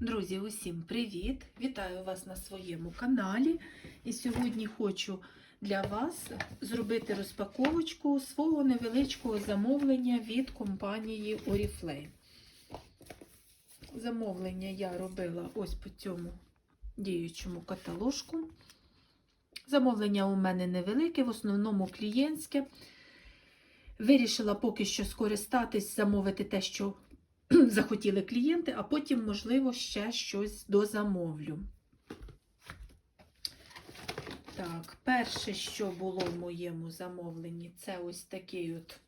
Друзі, усім привіт! Вітаю вас на своєму каналі. І сьогодні хочу для вас зробити розпаковочку свого невеличкого замовлення від компанії Oriflame. Замовлення я робила ось по цьому діючому каталожку. Замовлення у мене невелике, в основному клієнтське. Вирішила поки що скористатись, замовити те, що захотіли клієнти, а потім, можливо, ще щось дозамовлю. Так, перше, що було в моєму замовленні, це ось такий от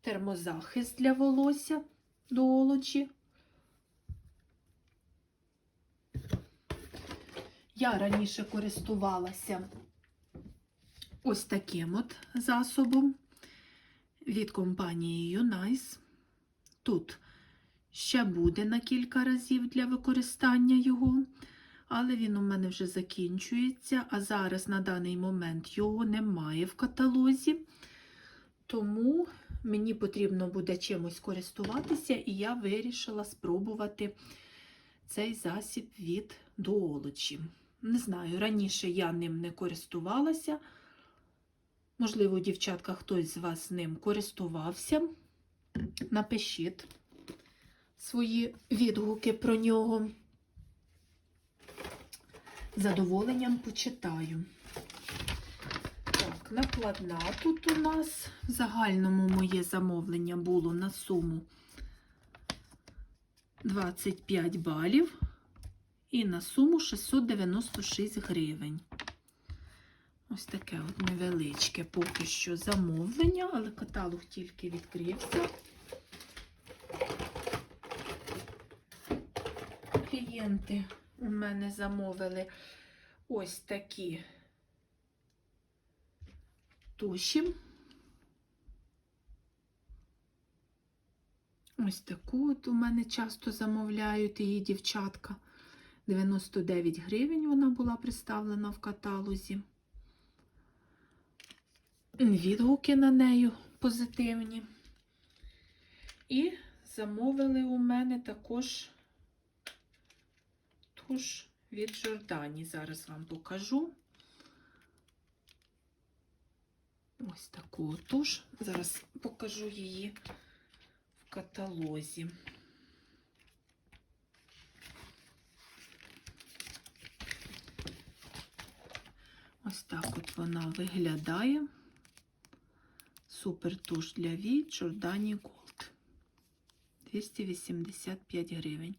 термозахист для волосся до олоджі. Я раніше користувалася ось таким от засобом від компанії Unice. Тут ще буде на кілька разів для використання його, але він у мене вже закінчується, а зараз на даний момент його немає в каталозі, тому мені потрібно буде чимось користуватися, і я вирішила спробувати цей засіб від доолочі. Не знаю, раніше я ним не користувалася. Можливо, дівчатка, хтось з вас ним користувався. Напишіть свої відгуки про нього. Задоволенням почитаю. Так, накладна тут у нас в загальному моє замовлення було на суму 25 балів і на суму 696 гривень. Ось таке от невеличке поки що замовлення, але каталог тільки відкрився. Клієнти у мене замовили ось такі туші. Ось таку от у мене часто замовляють її дівчатка. 99 гривень вона була представлена в каталозі відгуки на нею позитивні. І замовили у мене також туш від Жордані. Зараз вам покажу. Ось таку туш. Зараз покажу її в каталозі. Ось так от вона виглядає. Супер туш для вій Giordani Gold. 285 гривень.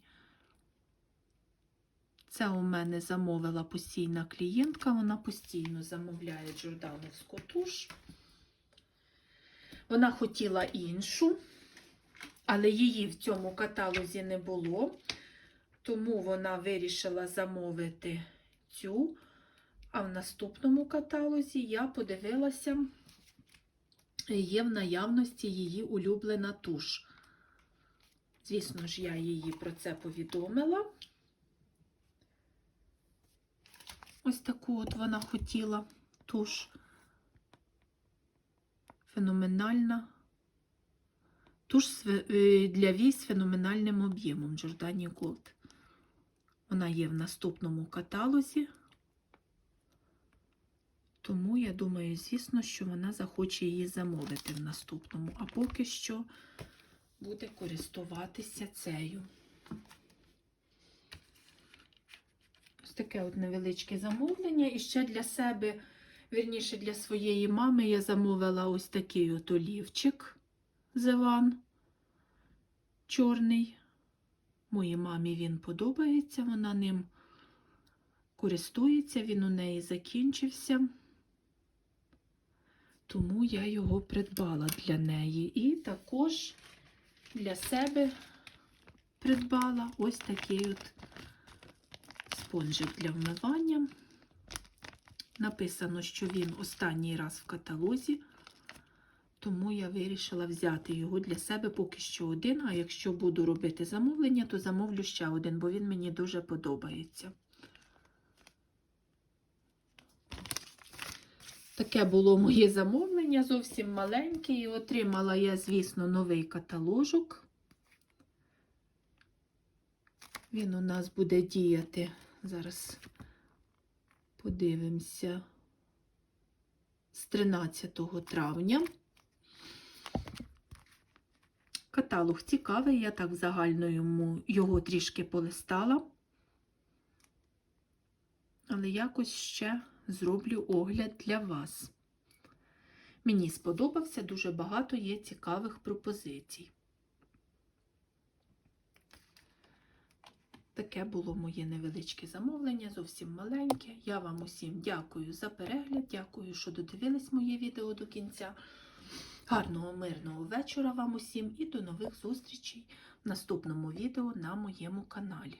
Це у мене замовила постійна клієнтка, вона постійно замовляє джордановську туш. Вона хотіла іншу, але її в цьому каталозі не було, тому вона вирішила замовити цю. А в наступному каталозі я подивилася є в наявності її улюблена туш. Звісно ж, я її про це повідомила. Ось таку от вона хотіла туш. Феноменальна. Туш е, для вій з феноменальним об'ємом Giordani Gold. Вона є в наступному каталозі. Тому я думаю, звісно, що вона захоче її замовити в наступному, а поки що буде користуватися цею. Ось таке от невеличке замовлення. І ще для себе, вірніше, для своєї мами, я замовила ось такий от олівчик Зеван чорний. Моїй мамі він подобається, вона ним користується, він у неї закінчився тому я його придбала для неї. І також для себе придбала ось такий от спонжик для вмивання. Написано, що він останній раз в каталозі, тому я вирішила взяти його для себе поки що один, а якщо буду робити замовлення, то замовлю ще один, бо він мені дуже подобається. Таке було моє замовлення, зовсім маленьке. І отримала я, звісно, новий каталожок. Він у нас буде діяти. Зараз подивимося з 13 травня. Каталог цікавий, я так в загальному його трішки полистала. Але якось ще зроблю огляд для вас. Мені сподобався, дуже багато є цікавих пропозицій. Таке було моє невеличке замовлення, зовсім маленьке. Я вам усім дякую за перегляд, дякую, що додивились моє відео до кінця. Гарного мирного вечора вам усім і до нових зустрічей в наступному відео на моєму каналі.